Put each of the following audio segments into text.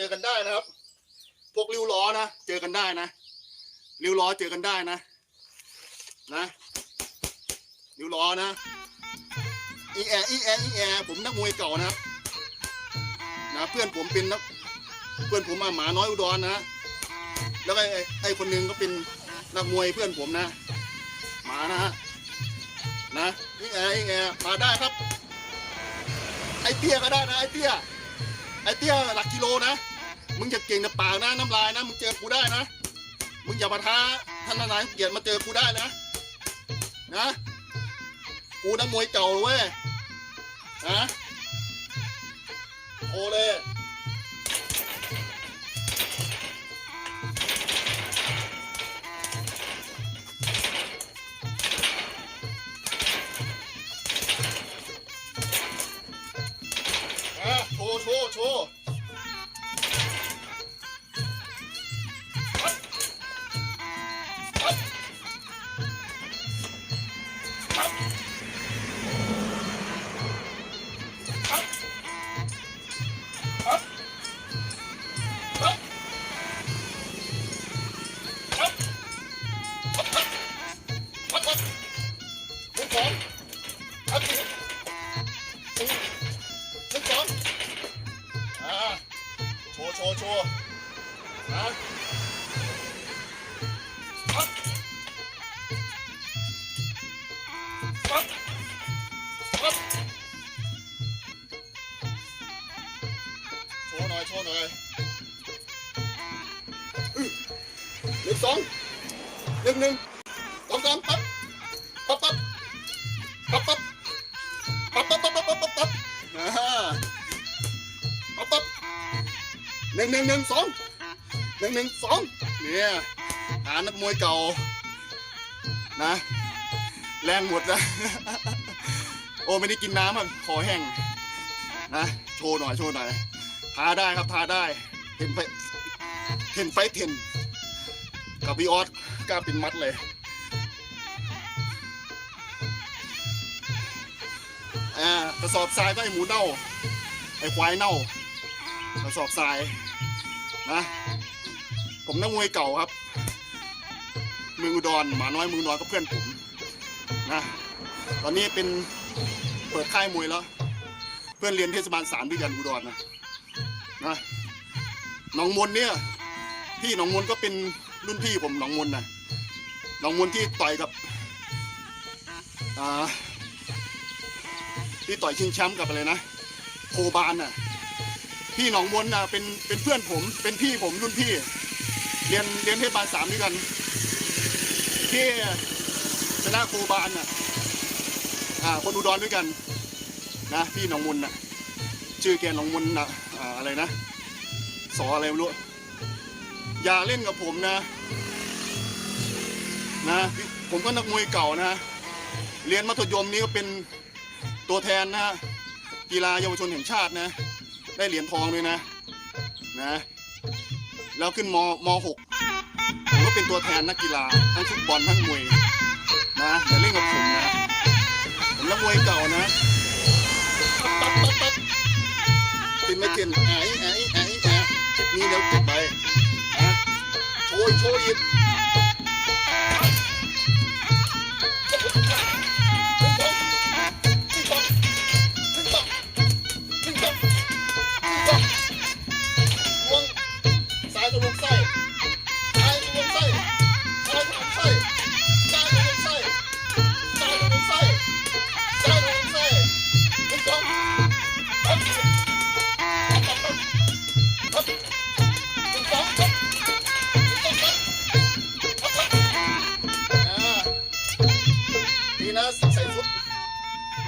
จอกันได้นะครับ พวกริ้วล้อนะ เจอกันได้นะริ้วล้อเจอกันได้นะ นะริ้วล้อนะอีแออีแออีแอผมนักมวยเก่านะนะเพื่อนผมเป็นนักเพื่อนผมมาหมาน้อยอุดรนะแล้วก็ไอ้ไอ้คนนึงก็เป็นนักมวยเพื่อนผมนะ หมานะฮะนะอีแออีแอมาได้ครับ ไอ้เตี้ยก็ได้นะไอ้เตี้ยไอ้เตี้ยหลักกิโลนะ มึงจะเก่งแต่ปากนะน้ำลายนะมึงเจอกูได้นะ มึงอย่ามาท้าท่านทนายเกียรติมาเจอกูได้นะ นะ กูนักมวยเก่าเว้ยนะโอเลยอ่โชว์โชว์โชว์ ว์หน่อยโชว์หน่อยหนึ่งสองหนึ่งหนึ่งสองสามปั๊บปั๊บปั๊บปั๊บปั๊บปั๊บปั๊บปั๊บปั๊บปั๊บปั๊บปั๊บปั๊บปั๊บหนึ่งหนึ่งหนึ่งสองหนึ่งหนึ่งสองเนี่ยหานักมวยเก่านะแรงหมดนะโอ้ไม่ได้กินน้ำอะคอแห้งนะโชว์หน่อยโชว์หน่อย ทาได้ครับทาได้เห็นไฟเห็นไฟเทนกับพี่ออสกล้าเป็นมัดเลย อ่ากระสอบทรายก็ไอหมูเน่า ไอควายเน่ากระสอบทรายนะผมนักมวยเก่าครับมืออุดรหมาน้อยมืองอุดรก็เพื่อนผมนะตอนนี้เป็นเปิดค่ายมวยแล้ว เพื่อนเรียนเทศบาลสามด้วยกันอุดรนะ นะหนองมนเนี่ยพี่หนองมนก็เป็นรุ่นพี่ผมหนองมนนะหนองมนที่ต่อยกับอ่าที่ต่อยชิงแชมป์กับอะไรนะโคบานน่ะพี่หนองมนน่ะเป็นเป็นเพื่อนผมเป็นพี่ผมรุ่นพี่ เรียนเรียนเทศบาลสามด้วยกันที่ชนะโคบานน่ะอ่าคนอุดรด้วยกันนะพี่หนองมนน่ะชื่อแกหนองมนน่ะ อ่าอะไรนะ สออะไรไม่รู้ อย่าเล่นกับผมนะ นะ ผมก็นักมวยเก่านะ เรียนมัธยมนี้ก็เป็นตัวแทนนะกีฬาเยาวชนแห่งชาตินะ ได้เหรียญทองด้วยนะ นะ แล้วขึ้นมมหกผมก็เป็นตัวแทนนักกีฬาทั้งฟุตบอลทั้งมวยนะอย่าเล่นกับผมนะ ผมนักมวยเก่านะปั๊บปั๊ ไม่เกินไอ้ไอ้ไอ้ไอ้คลิปนี้เดี๋ยวเก็บไปนะโชยโชยอีก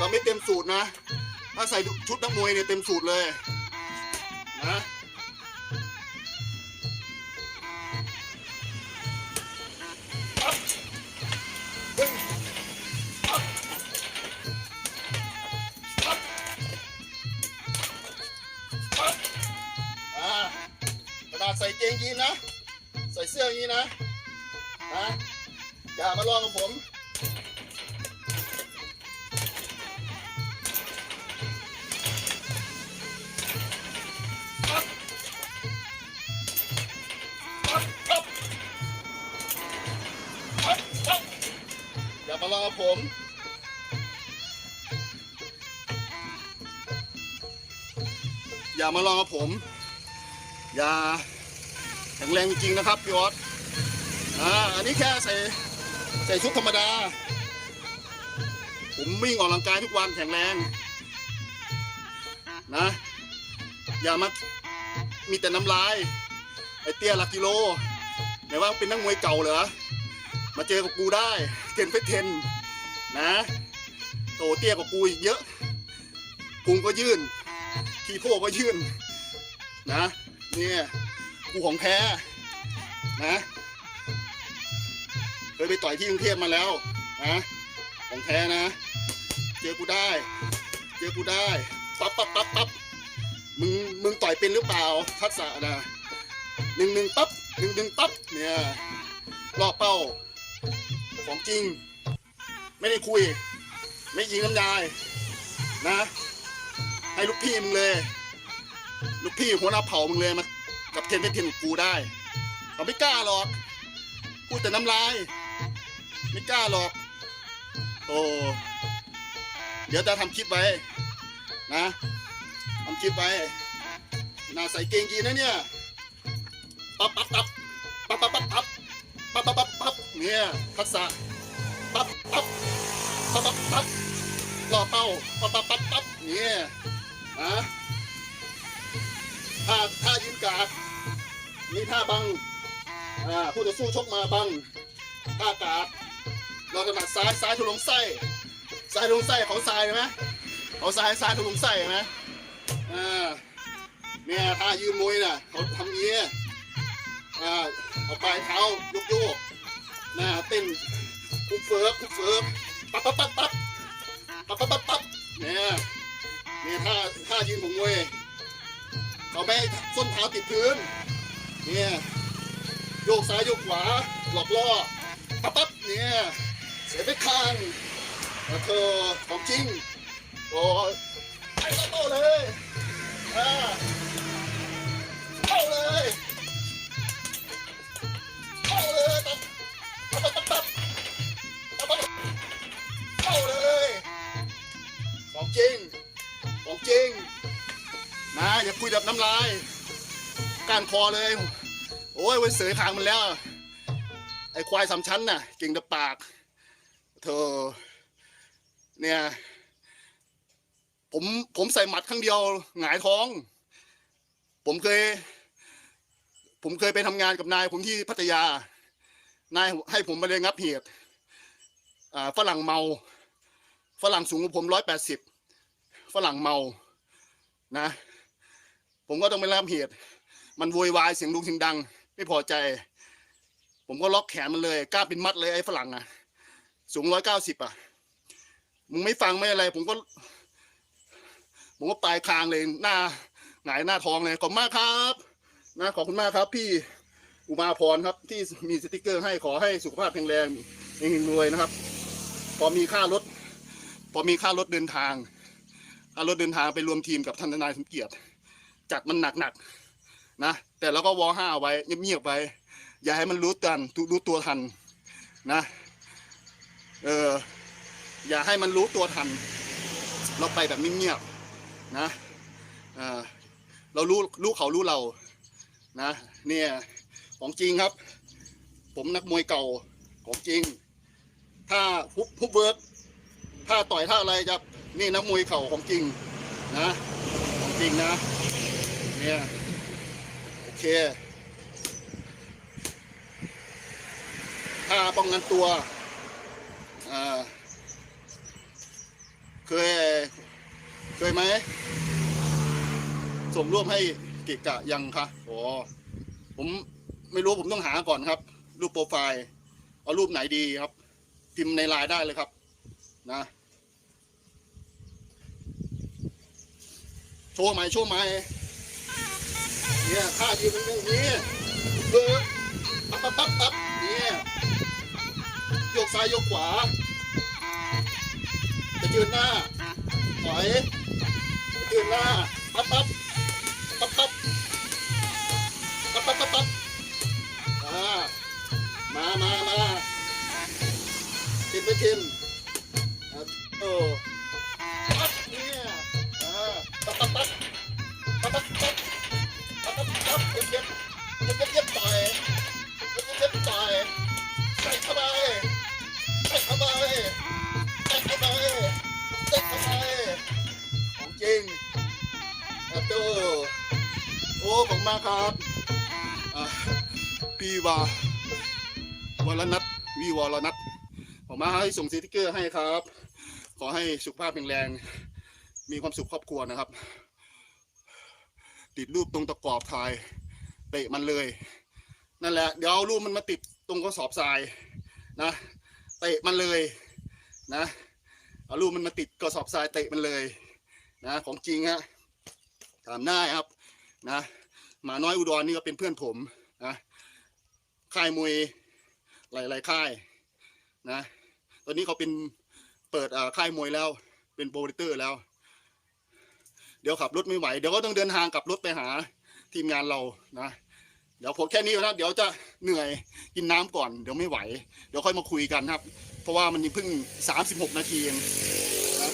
เราไม่เต็มสูตรนะ ถ้าใส่ชุดนักมวยเนี่ยเต็มสูตรเลยนะอ่ากระดาษใส่เกงยีนนะ ใส่เสื้ออย่างนี้นะนะอย่ามาลองกับผม มาลองกับผม อย่ามาลองกับผม อย่าแข็งแรงจริงๆนะครับพี่ออสอ่าอันนี้แค่ใส่ใส่ชุดธรรมดา ผมวิ่งออกกำลังกายทุกวันแข็งแรงนะ อย่ามามีแต่น้ำลายไอเตี้ยหลักกิโลไหนว่าเป็นนักมวยเก่าเหรอ มาเจอกับกูได้เทนเฟสเทนนะโตเตี้ยกว่ากูอีกเยอะพุงก็ยื่นขี้โพกก็ยื่นนะเนี่ยกูของแท้นะเคยไปต่อยที่กรุงเทพมาแล้วนะของแท้นะ เจอกูได้ เจอกูได้ปั๊บปั๊บปั๊บปั๊บมึงมึงต่อยเป็นหรือเปล่าทักษะนะหนึ่งหนึ่งปั๊บหนึ่งหนึ่งปั๊บเนี่ยรอบเป้า ของจริง ไม่ได้คุย ไม่ยิงน้ำยายนะ ให้ลูกพี่มึงเลย ลูกพี่หัวหน้าเผ่ามึงเลยมากับเทนเทนกูได้เขาไม่กล้าหรอก พูดแต่น้ำลาย ไม่กล้าหรอก โอ้เดี๋ยวจะทำคลิปไว้นะทำคลิปไว้น่าใส่เกงยีนนะเนี่ยปั๊บปั๊บปั๊บปั๊บปั๊บปั๊บปั๊บปั๊บปั๊บปั๊บ เนี่ยทักษะปั๊บปั๊บปั๊บปั๊บปั๊บล่อเป้าปั๊บปั๊บปั๊บปั๊บเนี่ยนะท่าท่ายืนกาดมีท่าบังอ่าผู้ต่อสู้ชกมาบังท่ากาดเราถนัดซ้ายซ้ายทุลงไส้ซ้ายทุลงไส้เขาซ้ายเห็นไหมเขาซ้ายซ้ายทุลงไส้เห็นไหมอ่าเนี่ยท่ายืนมวยน่ะเขาทำอย่างนี้อ่าเอาปลายเท้ายกโยก เต้นคุกเฟิร์กคุกเฟิร์กปั๊บปั๊บปั๊บปั๊บปั๊บปั๊บปั๊บปั๊บเนี่ยเนี่ยท่าท่ายืนของมวยเขาไม่ให้ส้นเท้าติดพื้นเนี่ยโยกซ้ายโยกขวาหลอกล่อปั๊บปั๊บเนี่ยเสียไปข้างแล้วเธอของจริงโอ้ยไปโตเลยอ่า จริง ของจริง นะอย่าคุยแบบน้ำลายก้านคอเลย โอ้ยไว้เสยขางมันแล้ว ไอ้ควายสามชั้นน่ะ เก่งแต่ปาก เธอ เนี่ย ผมผมใส่หมัดครั้งเดียวหงายท้อง ผมเคย ผมเคยไปทำงานกับนายผมที่พัทยา นายให้ผมมาเลยงับเหตุฝรั่งเมา ฝรั่งสูงกว่าผมร้อยแปดสิบ ฝรั่งเมานะ ผมก็ต้องไปรับเหตุ มันโวยวายเสียงดุงเสียงดัง ไม่พอใจ ผมก็ล็อกแขนมันเลยกล้าเป็นมัดเลยไอ้ฝรั่งอะสูงร้อยเก้าสิบอะมึงไม่ฟังไม่อะไร ผมก็ ผมก็ปลายคางเลยหน้าหงายหน้าท้องเลยขอบคุณมากครับนะขอบคุณมากครับ พี่อุมาพรครับ ที่มีสติกเกอร์ให้ขอให้สุขภาพแข็งแรงเฮงรวยนะครับ พอมีค่ารถ พอมีค่ารถเดินทาง ค่ารถเดินทางไปรวมทีมกับท่านทนายสมเกียรติจัดมันหนักๆนะ แต่เราก็วอห้าไว้เงียบๆไว้อย่าให้มันรู้ตันรู้ตัวทันนะ เอออย่าให้มันรู้ตัวทัน เราไปแบบเงียบๆนะเออเรารู้รู้เขารู้เรานะ เนี่ยของจริงครับ ผมนักมวยเก่าของจริง ถ้าฮุบฮุบเวิร์กถ้าต่อยท่าอะไรจะ นี่นักมวยเก่าของจริงนะของจริงนะเนี่ยโอเคถ้าป้องกันตัวอ่าเคยเคยไหมส่งรูปให้กะกะยังคะโอ๋อผมไม่รู้ผมต้องหาก่อนครับ รูปโปรไฟล์ เอารูปไหนดีครับ พิมพ์ในไลน์ได้เลยครับ นะ โชว์ไหม่โชว์ไหม่เนี่ยท่ายืนเป็นอย่างนี้เบอร์ปั๊บปั๊บปั๊บปั๊บเนี่ยยกซ้ายยกขวาจะยืนหน้าถอยจะยืนหน้าปั๊บปั๊บปั๊บปั๊บปั๊บปั๊บปั๊บปั๊บอ่ามามามาทิมไม่ทิมเอ ปั๊บปั๊บปั๊ดับปั๊ดับปั๊บเบเย็บเย็บเย็บต่ยเย็บเย็บต่ยใส่เข้าไปใส่เาไปใส่เาไปใส่เาไปองจครับดูโอ้ผมมาครับพีวาวรนัทวีวรนัทผมมาให้ส่งสติกเกอร์ให้ครับ ขอให้สุขภาพแข็งแรง มีความสุขครอบครัวนะครับ ติดรูปตรงตะกรอบถ่ายเตะมันเลย นั่นแหละ เดี๋ยวเอารูปมันมาติดตรงกระสอบทรายนะเตะมันเลยนะเอารูปมันมาติดกระสอบทรายเตะมันเลยนะของจริงฮะถามได้ครับนะหมาน้อยอุดรนี่ก็เป็นเพื่อนผมนะค่ายมวยหลาย ๆ ค่ายนะตอนนี้เขาเป็นเปิดค่ายมวยแล้ว เป็นโปรโมเตอร์แล้ว เดี๋ยวขับรถไม่ไหว เดี๋ยวก็ต้องเดินทางกลับรถไปหาทีมงานเรานะ เดี๋ยวผมแค่นี้นะเดี๋ยวจะเหนื่อยกินน้ำก่อน เดี๋ยวไม่ไหว เดี๋ยวค่อยมาคุยกันครับ เพราะว่ามันยังเพิ่ง 36 นาทีเองนะ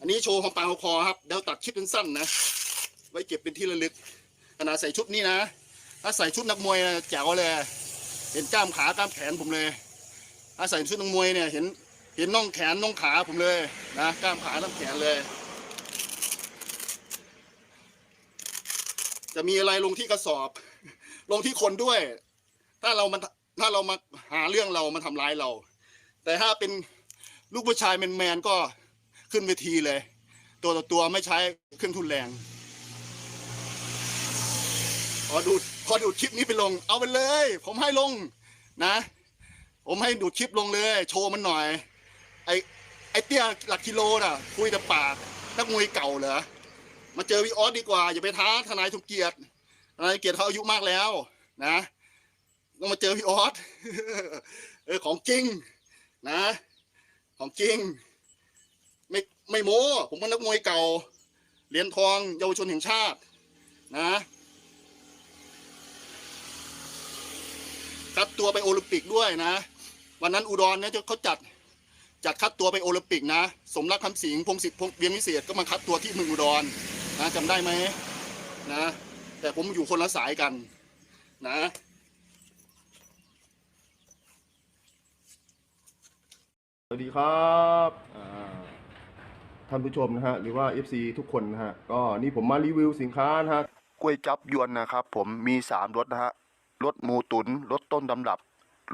อันนี้โชว์ของปางของคอครับ เดี๋ยวตัดคลิปสั้นๆนะ ไว้เก็บเป็นที่ระลึกขนาดใส่ชุดนี้นะ ถ้าใส่ชุดนักมวยแจ๋วเลย เห็นกล้ามขากล้ามแขนผมเลย ถ้าใส่ชุดนักมวยเนี่ยเห็น เห็นน่องแขนน่องขาผมเลยนะกล้ามขาน้ำแขนเลย จะมีอะไรลงที่กระสอบ ลงที่คนด้วย ถ้าเรามันถ้าเรามาหาเรื่องเรามาทำร้ายเรา แต่ถ้าเป็นลูกผู้ชายแมนๆก็ขึ้นเวทีเลย ตัวต่อตัวไม่ใช้เครื่องทุนแรงขอดูดขอดูดคลิปนี้ไปลง เอาไปเลย ผมให้ลงนะ ผมให้ดูดคลิปลงเลย โชว์มันหน่อย ไอไอเตี้ยหลักกิโลน่ะ คุยแต่ปากนักมวยเก่าเหรอมาเจอวิออสดีกว่า อย่าไปท้าทนายสมเกียรติทนายเกียรติเขาอายุมากแล้วนะต้องมาเจอวิออสเออของจริงนะ ของจริง ไม่ไม่โม้ ผมเป็นนักมวยเก่า เหรียญทองเยาวชนแห่งชาตินะคัดตัวไปโอลิมปิกด้วยนะ วันนั้นอุดรเนี่ยเขาจัด จัดคัดตัวไปโอลิมปิกนะ สมรักคำสิงห์พงศิษฐ์พงษ์เวียงวิเศษก็มาคัดตัวที่เมืองอุดรนะจำได้ไหมนะ แต่ผมอยู่คนละสายกันนะสวัสดีครับอ่าท่านผู้ชมนะฮะหรือว่า FC ทุกคนนะฮะก็นี่ผมมารีวิวสินค้านะฮะกล้วยจับยวนนะครับ ผมมี3รสนะฮะรสหมูตุนรสต้นตำรับ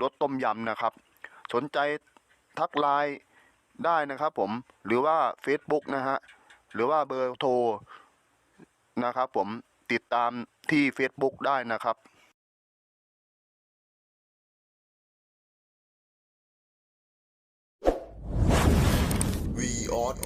รสต้มยำนะครับ สนใจ ทักไลน์ได้นะครับผมหรือว่า Facebook นะฮะหรือว่าเบอร์โทรนะครับผมติดตามที่ Facebook ได้นะครับวีออส